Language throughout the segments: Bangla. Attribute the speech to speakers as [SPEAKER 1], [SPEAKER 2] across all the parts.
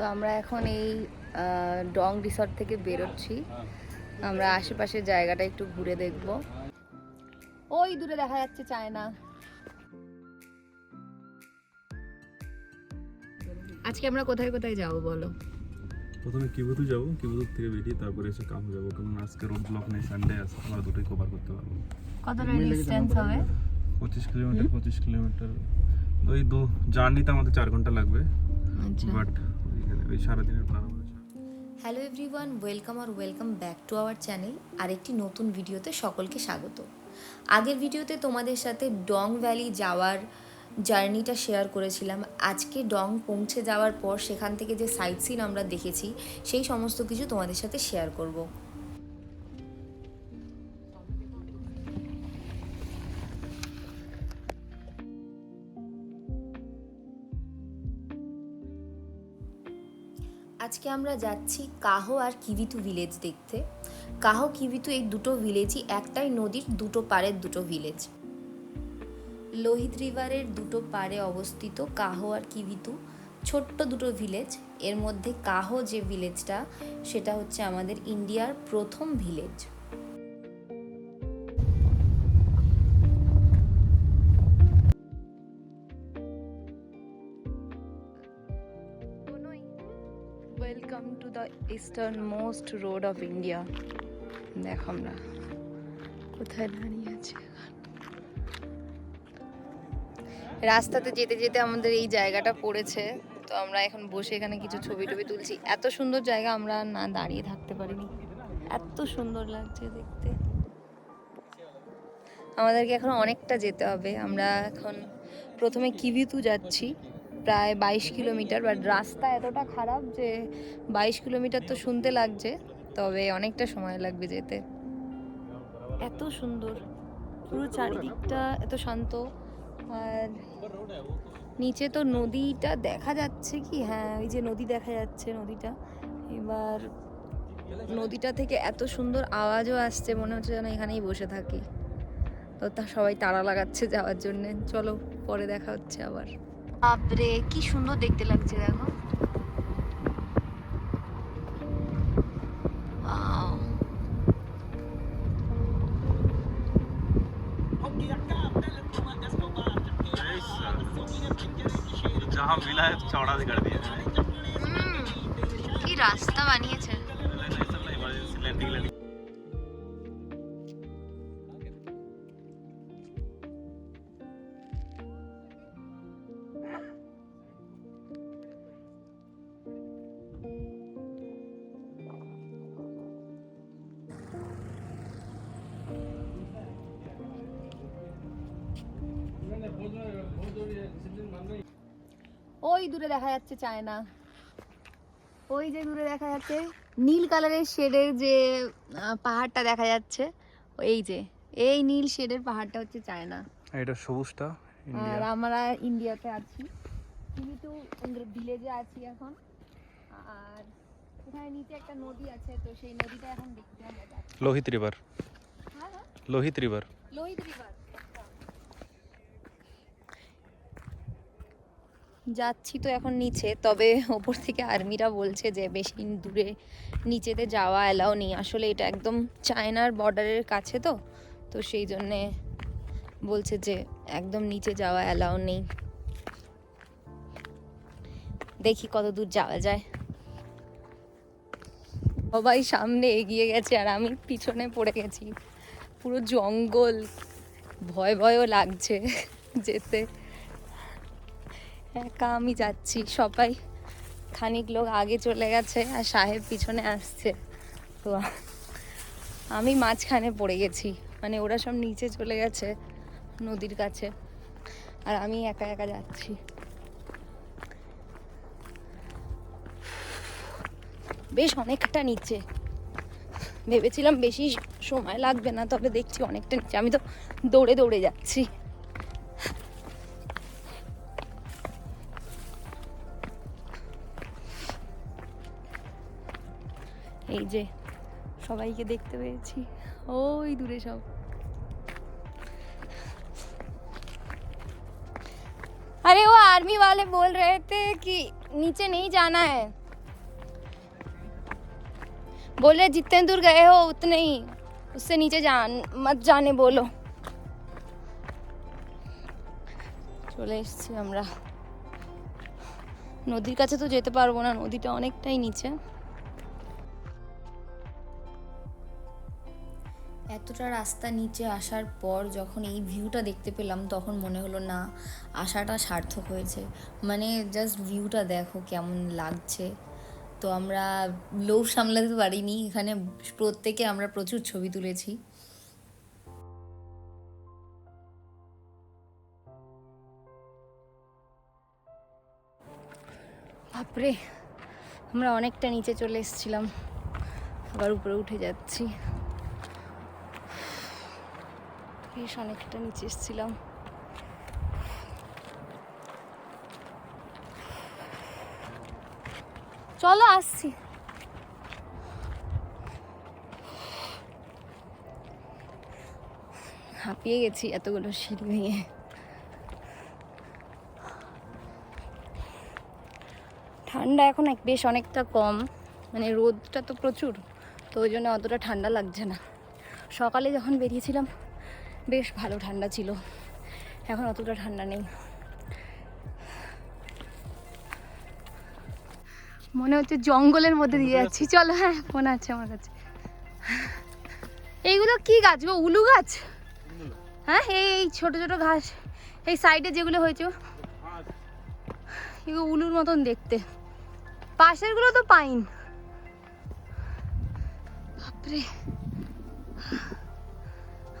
[SPEAKER 1] তো আমরা এখন এই ডং রিসর্ট থেকে বেরোচ্ছি। আমরা আশেপাশের জায়গাটা একটু ঘুরে দেখব। ওই দূরে দেখা যাচ্ছে চায়না। আজকে আমরা কোথায় কোথায় যাব বলো?
[SPEAKER 2] প্রথমে কিবুতু যাব কিবুতু থেকে বেরিয়ে তারপরে এসে কাম যাব। কারণ আজকে রোড ব্লক নেই সানডে আছে আমরা দুটোই কভার করতে পারব।
[SPEAKER 1] কতটা ডিস্টেন্স হবে?
[SPEAKER 2] পঁচিশ কিলোমিটার পঁচিশ কিলোমিটার। ওই দু জার্নিতে আমাদের চার ঘণ্টা লাগবে।
[SPEAKER 1] আচ্ছা।
[SPEAKER 2] বাট সারাদিনের plan
[SPEAKER 3] hello everyone welcome R welcome back to our channel আরেকটি নতুন ভিডিওতে সকলকে স্বাগত। আগের ভিডিওতে তোমাদের সাথে ডং ভ্যালি যাওয়ার জার্নিটা শেয়ার করেছিলাম। আজকে ডং পৌঁছে যাওয়ার পর সেখান থেকে যে সাইট সিন আমরা দেখেছি, সেই সমস্ত কিছু তোমাদের সাথে শেয়ার করব। আজকে আমরা যাচ্ছি কাহো আর কিবিতু ভিলেজ দেখতে। কাহো, কিবিতু এই দুটো ভিলেজই একটাই নদীর দুটো পাড়ের দুটো ভিলেজ লোহিত রিভারের দুটো পাড়ে অবস্থিত কাহো আর কিবিতু। ছোট্ট দুটো ভিলেজ এর মধ্যে কাহো যে ভিলেজটা সেটা হচ্ছে আমাদের ইন্ডিয়ার প্রথম
[SPEAKER 1] village eastern most road of India দেখো আমরা। কোথায় দাঁড়িয়ে আছি। রাস্তাতে যেতে যেতে আমাদের এই জায়গাটা পড়েছে। তো আমরা এখন বসে এখানে কিছু ছবি টবি তুলছি। এত সুন্দর জায়গা আমরা না দাঁড়িয়ে থাকতে পারিনি। এত সুন্দর লাগছে দেখতে। আমাদেরকে এখন অনেকটা যেতে হবে। আমরা এখন প্রথমে কিভিতু যাচ্ছি। প্রায় বাইশ কিলোমিটার। বাট রাস্তা এতটা খারাপ যে বাইশ কিলোমিটার তো শুনতে লাগছে, তবে অনেকটা সময় লাগবে যেতে। এত সুন্দর। পুরো চারিদিকটা এত শান্ত। আর নিচে তো নদীটা দেখা যাচ্ছে কি? হ্যাঁ ওই যে নদী দেখা যাচ্ছে নদীটা। এবার নদীটা থেকে এত সুন্দর আওয়াজও আসছে, মনে হচ্ছে যেন এখানেই বসে থাকি। তো তা সবাই তাড়া লাগাচ্ছে যাওয়ার জন্য। চলো, পরে দেখা হচ্ছে আবার। বাপরে কি সুন্দর দেখতে লাগছে দেখো Wow.
[SPEAKER 2] जहाँ मिला है चौड़ा कर दिया
[SPEAKER 1] দূরে দেখা যাচ্ছে চায়না। ওই যে দূরে দেখা যাচ্ছে নীল কালারের শেডের যে পাহাড়টা দেখা যাচ্ছে এই যে এই নীল শেডের পাহাড়টা হচ্ছে চায়না।
[SPEAKER 2] এটা সবুজটা
[SPEAKER 1] আর আমরা ইন্ডিয়াতে আছি। কিন্তু ভিলেজে আছি এখন আর ওখানে নিচে একটা নদী আছে তো সেই নদীটা এখন দেখতে আমরা যাচ্ছি
[SPEAKER 2] লোহিত রিভার
[SPEAKER 1] হ্যাঁ হ্যাঁ।
[SPEAKER 2] লোহিত রিভার
[SPEAKER 1] লোহিত রিভার যাচ্ছি তো এখন নিচে, তবে ওপর থেকে আর্মিরা বলছে যে বেশি দূরে নিচেতে যাওয়া অ্যালাউ নেই। আসলে এটা একদম চায়নার বর্ডারের কাছে তো তো সেই জন্যে বলছে যে একদম নিচে যাওয়া অ্যালাউ নেই। দেখি কত দূর যাওয়া যায়। সবাই সামনে এগিয়ে গেছে আর আমি পিছনে পড়ে গেছি। পুরো জঙ্গল, ভয় ভয়ও লাগছে যেতে। একা আমি যাচ্ছি, সবাই খানিক লোক আগে চলে গেছে আর সাহেব পিছনে আসছে। তো আমি মাঝখানে পড়ে গেছি মানে ওরা সব নিচে চলে গেছে নদীর কাছে আর আমি একা একা যাচ্ছি। বেশ অনেকটা নিচে। ভেবেছিলাম বেশি সময় লাগবে না, তবে দেখছি অনেকটা নিচে। আমি তো দৌড়ে দৌড়ে যাচ্ছি। এই যে সবাইকে দেখতে পেয়েছি ওই দূরে সব अरे वो आर्मी वाले बोल रहे थे कि नीचे नहीं जाना है बोले जितने दूर गए हो उतने ही उससे नीचे जान मत जाने बोलो চলে এসেছি আমরা নদীর কাছে তো যেতে পারবো না নদীটা অনেকটাই নিচে
[SPEAKER 3] এতটা রাস্তা নিচে আসার পর যখন এই ভিউটা দেখতে পেলাম, তখন মনে হলো, না, আসাটা সার্থক হয়েছে। মানে জাস্ট ভিউটা দেখো কেমন লাগছে। তো আমরা লোভ সামলাতে পারিনি, এখানে প্রত্যেকে আমরা প্রচুর ছবি তুলেছি।
[SPEAKER 1] বাপরে, আমরা অনেকটা নিচে চলে এসেছিলাম, আবার উপরে উঠে যাচ্ছি। বেশ অনেকটা নিচে এসেছিলাম। চলো আসছি। হাঁপিয়ে গেছি এতগুলো সিঁড়ি ভেঙে। ঠান্ডা এখন এক বেশ অনেকটা কম। মানে রোদটা তো প্রচুর, তো ওই জন্য অতটা ঠান্ডা লাগছে না। সকালে যখন বেরিয়েছিলাম বেশ ভালো ঠান্ডা ছিল। এখন অতটা ঠান্ডা নেই। মনে হচ্ছে জঙ্গলের মধ্যে দিয়ে যাচ্ছি। চলো হ্যাঁ ফোন আছে আমার কাছে। এইগুলো কি গাছ গো? উলু গাছ? হ্যাঁ এই এই ছোট ছোট ঘাস। এই সাইডে যেগুলো হয়েছে এগুলো উলুর মতন দেখতে। পাশেরগুলো তো পাইন। বাপরে।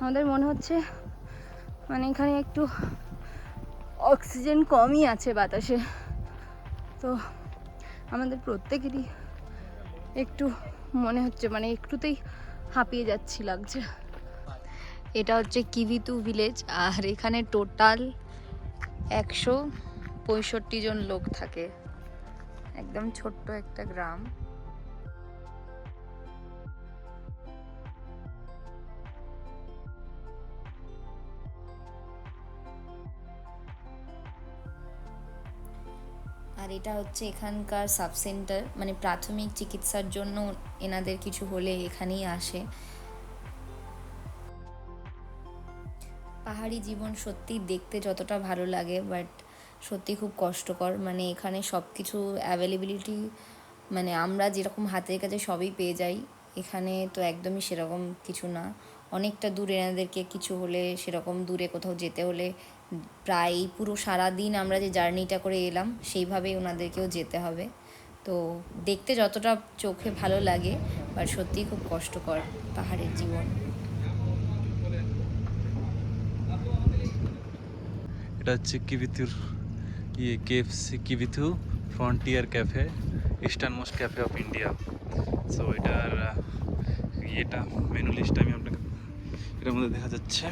[SPEAKER 1] আমাদের মনে হচ্ছে মানে এখানে একটু অক্সিজেন কমই আছে বাতাসে। তো আমাদের প্রত্যেকেরই একটু মনে হচ্ছে মানে একটুতেই হাঁপিয়ে যাচ্ছি লাগছে। এটা হচ্ছে কিভিতু ভিলেজ, আর এখানে টোটাল একশো পঁয়ষট্টি জন লোক থাকে। একদম ছোট্ট একটা গ্রাম।
[SPEAKER 3] আর এটা হচ্ছে এখানকার সাব সেন্টার মানে প্রাথমিক চিকিৎসার জন্য এনাদের কিছু হলে এখানেই আসে। পাহাড়ি জীবন সত্যি দেখতে যতটা ভালো লাগে, বাট সত্যি খুব কষ্টকর। মানে এখানে সব কিছু অ্যাভেলেবিলিটি মানে আমরা যেরকম হাতের কাছে সবই পেয়ে যাই, এখানে তো একদমই সেরকম কিছু না। অনেকটা দূরে এনাদেরকে কিছু হলে, সেরকম দূরে কোথাও যেতে হলে প্রায় পুরো সারা দিন আমরা যে জার্নিটা করে এলাম, সেইভাবেই ওনাদেরকেও যেতে হবে। তো দেখতে যতটা চোখে ভালো লাগে বাট সত্যিই খুব কষ্টকর পাহাড়ের জীবন।
[SPEAKER 2] এটা হচ্ছে কিবিতুর ইয়ে KFC Kibithu frontier cafe, eastern most cafe of India. So এটার ইয়েটা মেনু লিস্ট আমি আপনাকে, এটার মধ্যে দেখা যাচ্ছে।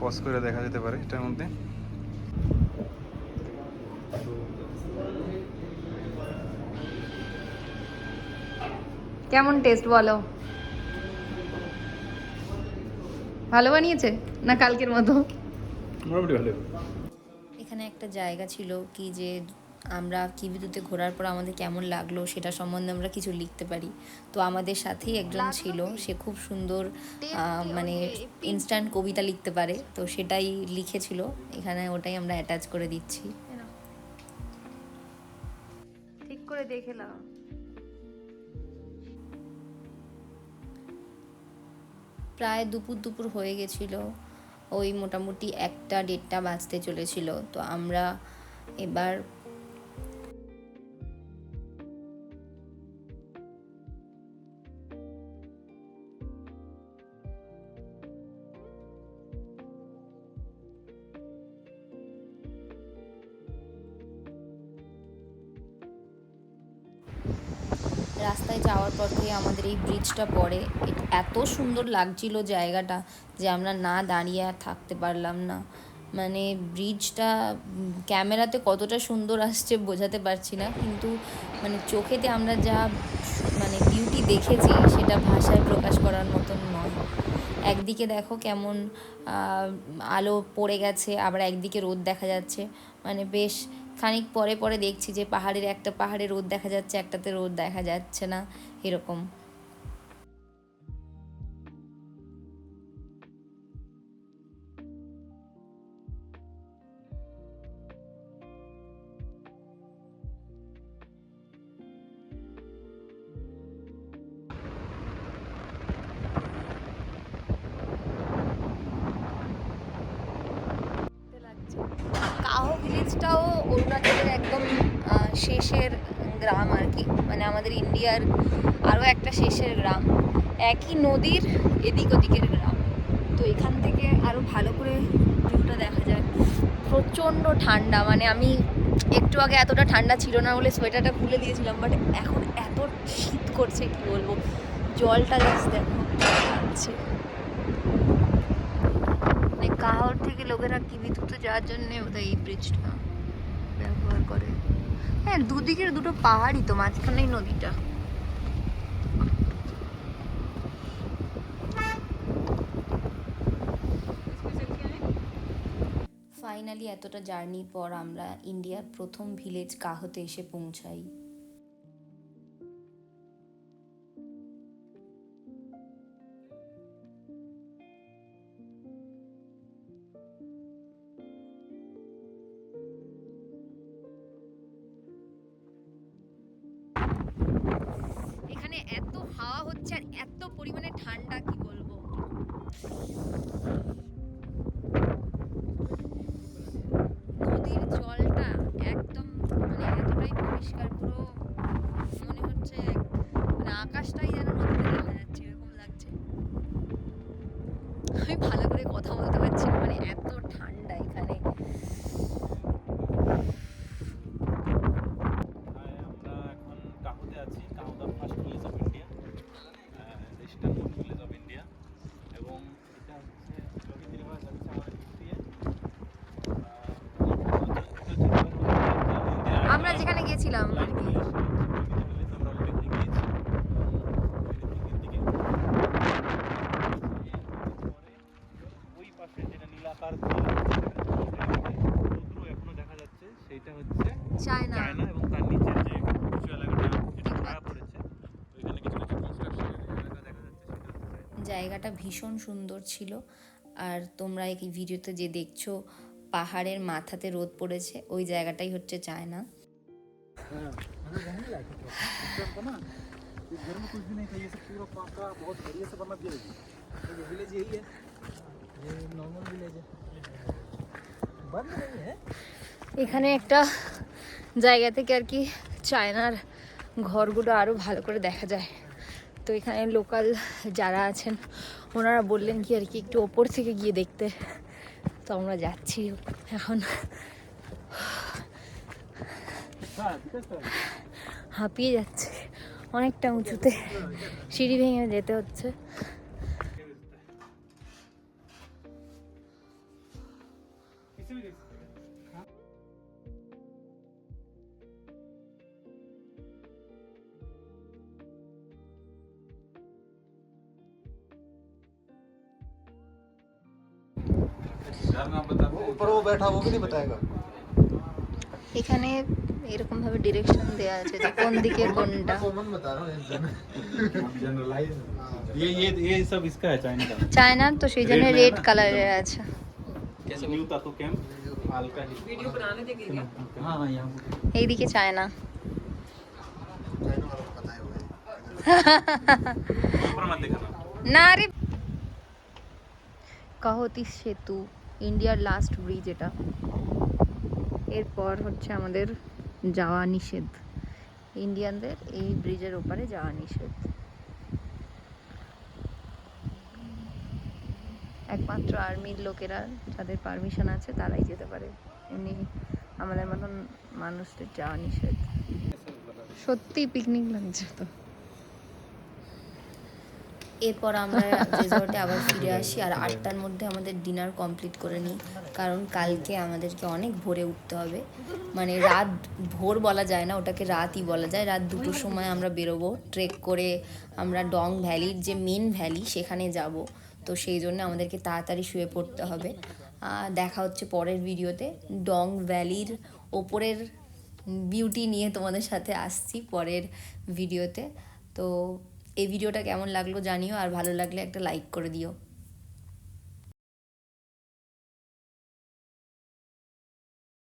[SPEAKER 2] পজ করে দেখা যেতে পারে এটার মধ্যে।
[SPEAKER 1] কেমন টেস্ট বলো? ভালো বানিয়েছে না কালকের মতো?
[SPEAKER 2] মোটামুটি ভালো
[SPEAKER 3] এখানে একটা জায়গা ছিল কি যে আমরা কি বিদ্যুতে ঘোরার পর আমাদের কেমন লাগল সেটা সম্বন্ধে আমরা কিছু লিখতে পারি। তো আমাদের সাথেই একজন ছিল সে খুব সুন্দর মানে ইনস্ট্যান্ট কবিতা লিখতে পারে। তো সেটাই লিখেছিল এখানে ওটাই আমরা অ্যাটাচ করে দিচ্ছি।
[SPEAKER 1] ঠিক করে দেখে নাও।
[SPEAKER 3] প্রায় দুপুর দুপুর হয়ে গেছিল ওই মোটামুটি একটা দেড়টা বাজতে চলেছিল। তো আমরা এবার রাস্তায় যাওয়ার পথে আমাদের এই ব্রিজটা পড়ে। এত সুন্দর লাগছিল জায়গাটা যে আমরা না দাঁড়িয়ে আর থাকতে পারলাম না। মানে ব্রিজটা ক্যামেরাতে কতটা সুন্দর আসছে বোঝাতে পারছি না। কিন্তু মানে চোখেতে আমরা যা মানে বিউটি দেখেছি, সেটা ভাষায় প্রকাশ করার মতন নয়। একদিকে দেখো কেমন আলো পড়ে গেছে, আবার একদিকে রোদ দেখা যাচ্ছে। মানে বেশ খানিক পরে পরে দেখছি যে পাহাড়ের একটা পাহাড়ে রোদ দেখা যাচ্ছে, একটাতে রোদ দেখা যাচ্ছে না, এরকম।
[SPEAKER 1] কাহো ভিলেজটাও অরুণাচলের একদম শেষের গ্রাম আর কি। মানে আমাদের ইন্ডিয়ার আরও একটা শেষের গ্রাম। একই নদীর এদিক ওদিকের গ্রাম। তো এখান থেকে আরও ভালো করে ভিউটা দেখা যায় প্রচণ্ড ঠান্ডা। মানে আমি একটু আগে এতটা ঠান্ডা ছিল না বলে সোয়েটারটা খুলে দিয়েছিলাম বাট এখন এত শীত করছে, কি বলব? জলটা জাস্ট দেখো মানে কাহর থেকে লোকেরা কিবিতুতে যাওয়ার জন্য ওদের এই ব্রিজটা ব্যবহার করে। হ্যাঁ দুদিকের দুটো পাহাড়ই তো মাঝখানেই নদীটা।
[SPEAKER 3] ফাইনালি এতটা জার্নির পর আমরা ইন্ডিয়ার প্রথম ভিলেজ কাহতে এসে পৌঁছাই।
[SPEAKER 1] এখানে এত হাওয়া হচ্ছে আর এত পরিমাণে ঠান্ডা, কি বলব? নদীর জলটা একদম মানে এতটাই পরিষ্কার, পুরো মনে হচ্ছে মানে আকাশটাই যেন নদীতে দেখা যাচ্ছে, এরকম লাগছে। আমি ভালো করে কথা বলতে পারছি না মানে এত ঠান্ডা এখানে
[SPEAKER 2] হাই আমরা এখন কাহুতে আছি কাহুদা first village of India eastern most village of India এবং এটা হচ্ছে লোহিত রিভার যাচ্ছে আমাদের দিক দিয়ে
[SPEAKER 1] আমরা যেখানে গেছিলাম আর কি
[SPEAKER 2] আমরা অলরেডি গিয়েছি ওই পাশে যেটা নীলাকার সমুদ্র এখনও দেখা যাচ্ছে সেইটা হচ্ছে
[SPEAKER 1] চায়না
[SPEAKER 2] চায়না এবং তার নিচের যে উঁচু এলাকাটা একটু ছায়া পড়েছে ওইখানে কিছু কিছু কনস্ট্রাকশন এলাকা দেখা যাচ্ছে সেটা হচ্ছে
[SPEAKER 3] জায়গাটা ভীষণ সুন্দর ছিল। আর তোমরা এই ভিডিওতে যে দেখছ, পাহাড়ের মাথাতে রোদ পড়েছে, ওই জায়গাটাই হচ্ছে চায়না।
[SPEAKER 1] এখানে একটা জায়গা থেকে আর কি চায়নার ঘরগুলো আরও ভালো করে দেখা যায়। তো এখানে লোকাল যারা আছেন, ওনারা বললেন কি আর কি, একটু ওপর থেকে গিয়ে দেখতে। তো আমরা যাচ্ছি এখন। হাঁপিয়ে যাচ্ছে, অনেকটা উঁচুতে। সিঁড়ি ভেঙে যেতে হচ্ছে।
[SPEAKER 4] Thank you. बैठा वो भी नहीं बताएगा
[SPEAKER 1] এখানে এরকম ভাবে ডিরেকশন দেওয়া আছে যে কোন দিকে কোনটা
[SPEAKER 4] कॉमन बता रहा हूँ जनरलाइज
[SPEAKER 2] ये ये ये सब इसका है चाइना का
[SPEAKER 1] চায়নার তো সেই জন্য
[SPEAKER 2] Red में
[SPEAKER 1] রেড
[SPEAKER 2] है ना?
[SPEAKER 1] কালারের আছে
[SPEAKER 2] कैसे न्यू तातो कैंप हल्का ही वीडियो बनाने देंगे क्या हाँ हाँ यहाँ
[SPEAKER 1] এইদিকে চায়না
[SPEAKER 4] चाइना वाला बताए हुए
[SPEAKER 1] ইন্ডিয়ার লাস্ট ব্রিজ এটা। এরপর হচ্ছে আমাদের যাওয়া নিষেধ। ইন্ডিয়ানদের এই ব্রিজের ওপারে যাওয়া নিষেধ। একমাত্র আর্মির লোকেরা যাদের পারমিশন আছে তারাই যেতে পারে। এমনি আমাদের মতন মানুষদের যাওয়া নিষেধ। সত্যি পিকনিক লাগছে তো।
[SPEAKER 3] এরপর আমরা রিসর্টে আবার ফিরে আসি। আর আটটার মধ্যে আমাদের ডিনার কমপ্লিট করে নিই। কারণ কালকে আমাদেরকে অনেক ভোরে উঠতে হবে। মানে রাত ভোর বলা যায় না ওটাকে রাতই বলা যায়। রাত দুটোর সময় আমরা বেরোবো ট্রেক করে আমরা ডং ভ্যালির যে মেন ভ্যালি সেখানে যাব। তো সেই জন্য আমাদেরকে তাড়াতাড়ি শুয়ে পড়তে হবে। দেখা হচ্ছে পরের ভিডিওতে ডং ভ্যালির ওপরের বিউটি নিয়ে তোমাদের সাথে আসছি পরের ভিডিওতে তো এই ভিডিওটা কেমন লাগল জানিও আর ভালো লাগলে একটা লাইক করে দিও।